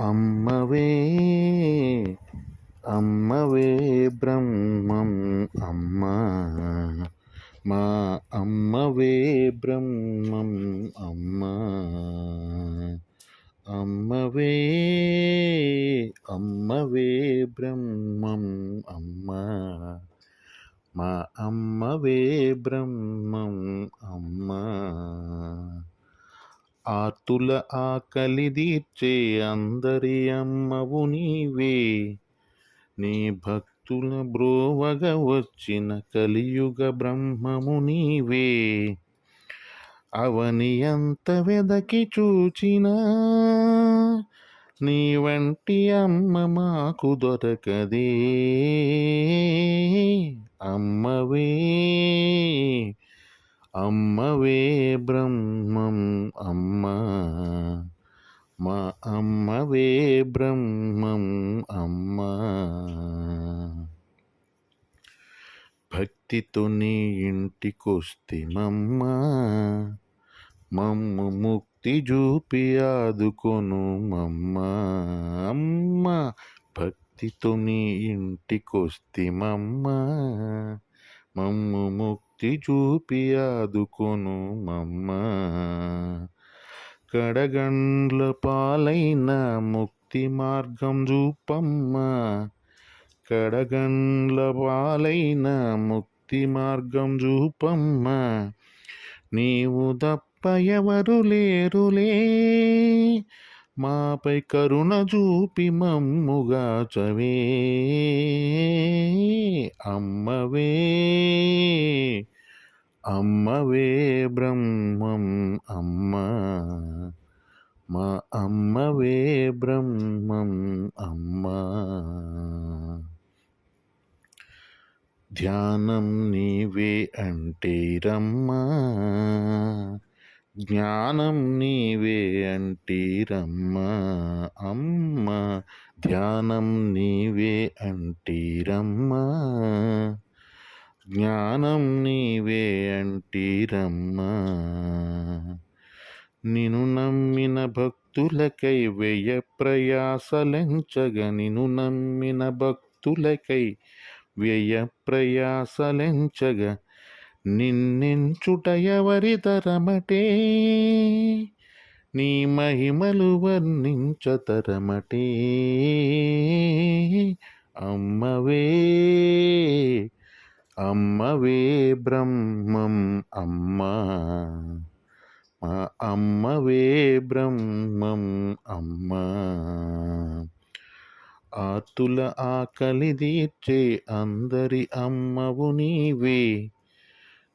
అమ్మవే అమ్మవే బ్రహ్మం అమ్మ. మా అమ్మవే బ్రహ్మం అమ్మ. అమ్మవే అమ్మవే బ్రహ్మం అమ్మ. మా అమ్మవే బ్రహ్మం అమ్మ. ఆతుల ఆకలి తీర్చే అందరి అమ్మవు నీవే. నీ భక్తుల బ్రోవగ వచ్చిన కలియుగ బ్రహ్మము నీవే. అవని ఎంత వెదకి చూచినా నీ వంటి అమ్మ మాకు దొరకదే. అమ్మవే. అమ్మవే బ్రహ్మం అమ్మ. మా అమ్మవే బ్రహ్మం అమ్మ. భక్తితో నీ ఇంటికొస్తే మమ్మ. ముక్తి చూపి ఆదుకొను మమ్మ. అమ్మ భక్తితో నీ ఇంటికొస్తే మమ్ము ముక్తి చూపి ఆదుకొను మమ్మ. కడగండ్ల పాలైన ముక్తి మార్గం చూపమ్మ కడగండ్ల పాలైన ముక్తి మార్గం చూపమ్మ నీవు తప్ప ఎవరు లేరులే. మాపై కరుణ చూపి మమ్ముగా చవే అమ్మవే. అమ్మవే బ్రహ్మం అమ్మ. మా అమ్మవే బ్రహ్మం అమ్మ. ధ్యానం నీవే అంటే రమ్మా. జ్ఞానం నీవే అంటే అంటీరమ్మా అమ్మ ధ్యానం నీవే అంటే అంటీరమ్మా జ్ఞానం నీవే అంటీరమ్మా. నిను నమ్మిన భక్తులకై వ్యయ ప్రయాసలెంచగ. నిను నమ్మిన భక్తులకై వ్యయ ప్రయాసలెంచగ. నిన్నెంచుట ఎవరి తరమటే? నీ మహిమలు వర్ణించతరమటే అమ్మవే అమ్మవే బ్రహ్మం అమ్మ. మా అమ్మవే బ్రహ్మం అమ్మ. ఆతుల ఆకలి తీర్చే అందరి అమ్మవు నీవే.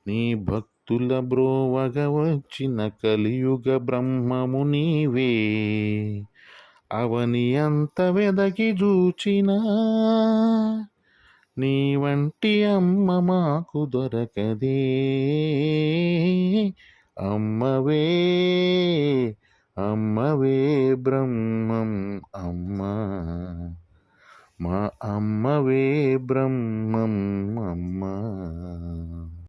నీ భక్తుల బ్రోవగ వచ్చిన కలియుగ బ్రహ్మము నీవే. అవని అంత వెదకి చూచినా నీ వంటి అమ్మ మాకు దొరకదే. అమ్మవే అమ్మవే బ్రహ్మం అమ్మ. మా అమ్మవే బ్రహ్మ